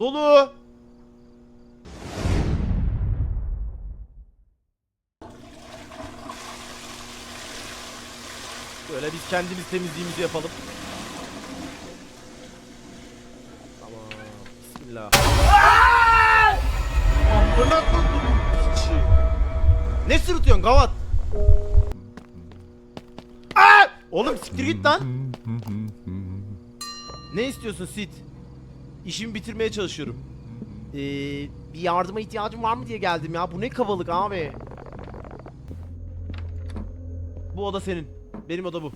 Dolu. Böyle biz kendimiz temizliğimizi yapalım. Tamam. Bismillah. Amına. Ne sırıtıyorsun gavat? Aa! Oğlum siktir git lan. Ne istiyorsun Sid? İşimi bitirmeye çalışıyorum. Ee, bir yardıma ihtiyacım var mı diye geldim ya. Bu ne kavalık abi. Bu oda senin. Benim oda bu.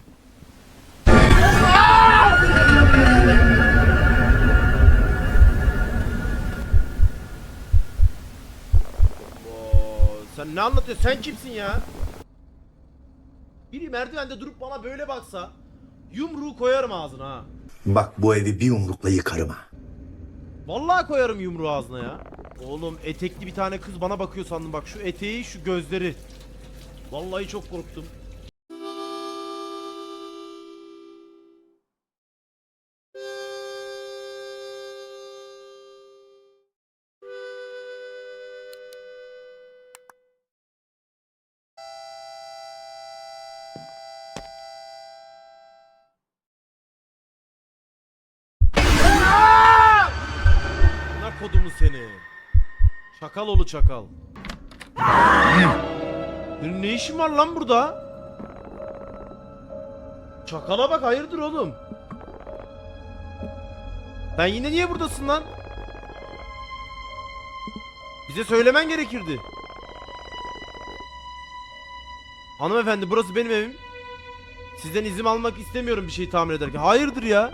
Oo, sen ne anlatıyorsun? Sen kimsin ya? Biri merdivende durup bana böyle baksa yumruğu koyarım ağzına ha. Bak bu evi bir yumrukla yıkarım ha. Vallahi koyarım yumruğu ağzına ya. Oğlum etekli bir tane kız bana bakıyor sandım bak şu eteği şu gözleri. Vallahi çok korktum. Seni. Çakal oğlu çakal. Ne işim var lan burada? Çakala bak hayırdır oğlum? Sen yine niye buradasın lan? Bize söylemen gerekirdi. Hanımefendi burası benim evim. Sizden izin almak istemiyorum bir şey tamir ederken. Hayırdır ya?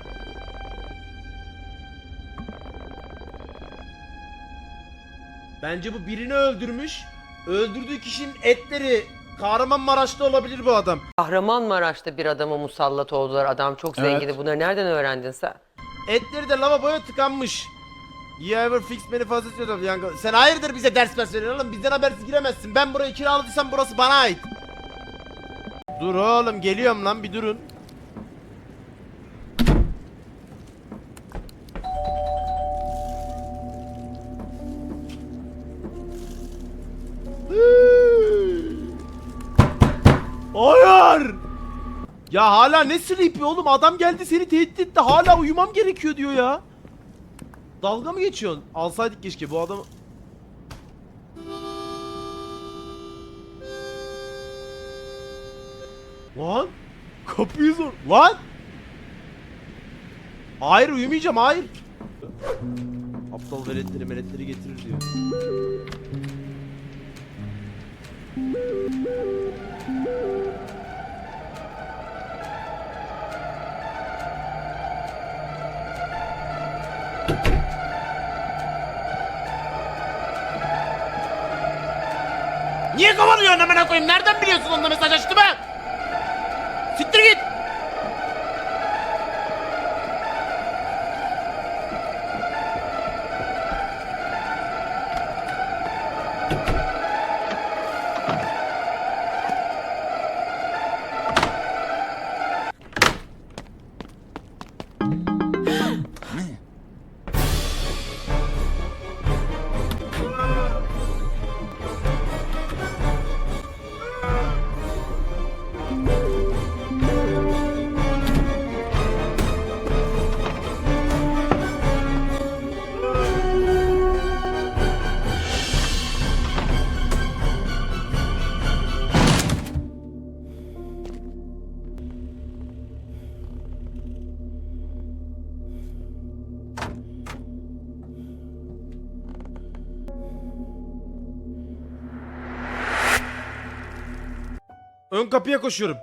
Bence bu birini öldürmüş. Öldürdüğü kişinin etleri Kahramanmaraş'ta olabilir bu adam. Kahramanmaraş'ta bir adama musallat oldular. Adam çok zengindi. Bunları nereden öğrendin sen? Etleri de lavaboya tıkanmış. You ever fix beni fazla istiyordu yani. Sen hayırdır bize ders ders veriyorsun oğlum bizden habersiz giremezsin. Ben burayı kiraladıysam burası bana ait. Dur oğlum geliyorum lan bir durun. Hayır. Ya hala ne sleepy oğlum adam geldi seni tehdit etti hala uyumam gerekiyor diyor ya. Dalga mı geçiyorsun? Alsaydık keşke bu adamı. Lan kapıyı zor. Lan. Hayır uyumayacağım hayır. Aptal veletleri meletleri getirir diyor. Niye kovalıyorsun amına koyayım? Nereden biliyorsun onunla mesaj açtı mı? Siktir git. Ön kapıya koşuyorum.